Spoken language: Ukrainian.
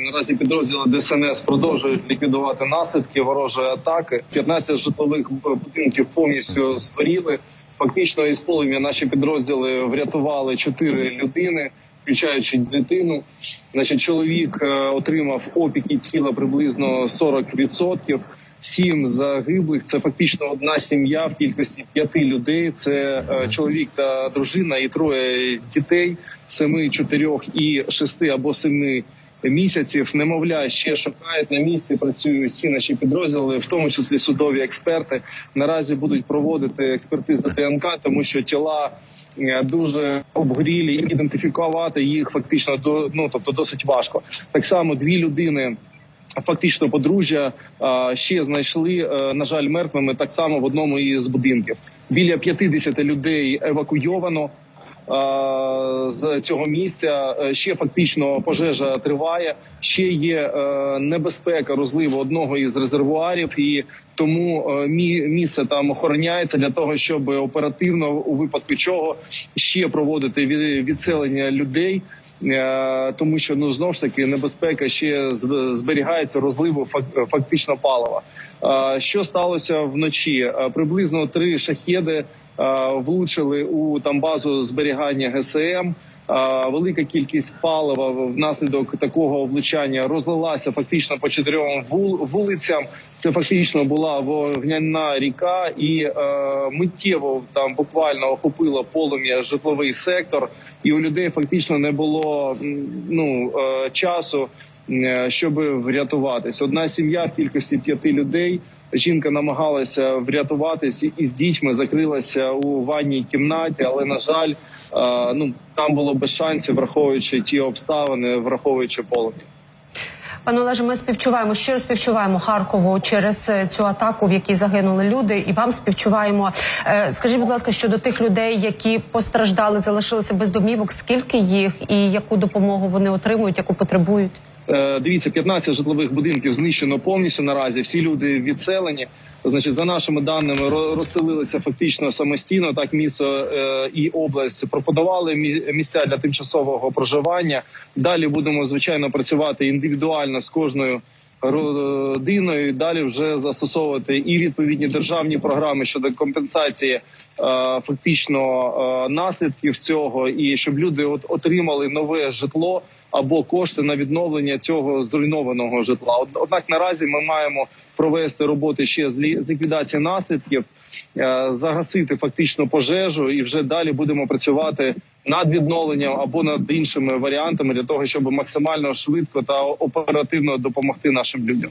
Наразі підрозділи ДСНС продовжують ліквідувати наслідки ворожої атаки. 15 житлових будинків повністю згоріли. Фактично із полум'я наші підрозділи врятували 4 людини, включаючи дитину. Значить, чоловік е, отримав опіки тіла приблизно 40%. Сім загиблих це фактично одна сім'я в кількості п'яти людей. Це е, чоловік та дружина і троє дітей семи, чотирьох і шести або семи місяців. Немовля ще шукають на місці. Працюють всі наші підрозділи, в тому числі судові експерти. Наразі будуть проводити експертизи ДНК, тому що тіла. е, Дуже обгорілі і ідентифікувати їх фактично до ну тобто досить важко. Так само дві людини фактично подружжя ще знайшли, е, на жаль, мертвими так само в одному із будинків. Біля 50 людей евакуйовано. З цього місця Е, ще фактично пожежа триває. Ще є е, небезпека розливу одного із резервуарів, і тому е, місце там охороняється для того, щоб оперативно у випадку чого ще проводити від- відселення людей. Тому що ну знову ж таки небезпека ще зберігається розливу фак- фактично палива. Що сталося вночі? Приблизно три шахеди влучили у там базу зберігання ГСМ. Е, Велика кількість палива внаслідок такого влучання розлилася фактично по чотирьом вул- вулицям. Це фактично була вогняна ріка, і е, миттєво там буквально охопило полум'я житловий сектор, і у людей фактично не було ну е, часу, е, щоб врятуватись. Одна сім'я в кількості п'яти людей. Жінка намагалася врятуватися і з дітьми закрилася у ванній кімнаті, але на жаль, е, ну там було без шансів, враховуючи ті обставини, враховуючи полум'я. Пане Олеже, ми співчуваємо щиро співчуваємо Харкову через е, цю атаку, в якій загинули люди, і вам співчуваємо. Е, Скажіть, будь ласка, щодо тих людей, які постраждали, залишилися без домівок. Скільки їх і яку допомогу вони отримують, яку потребують? Е, Дивіться, 15 житлових будинків знищено повністю наразі. Всі люди відселені. Значить, за нашими даними, ро- розселилися фактично самостійно. Так місто е, і область пропонували мі- місця для тимчасового проживання. Далі будемо звичайно працювати індивідуально з кожною родиною. і Далі вже застосовувати і відповідні державні програми щодо компенсації е, фактично е, наслідків цього, і щоб люди от отримали нове житло або кошти на відновлення цього зруйнованого житла. Однак наразі ми маємо провести роботи ще з лі- з ліквідації наслідків, е, загасити фактично пожежу, і вже далі будемо працювати над відновленням або над іншими варіантами для того, щоб максимально швидко та оперативно допомогти нашим людям.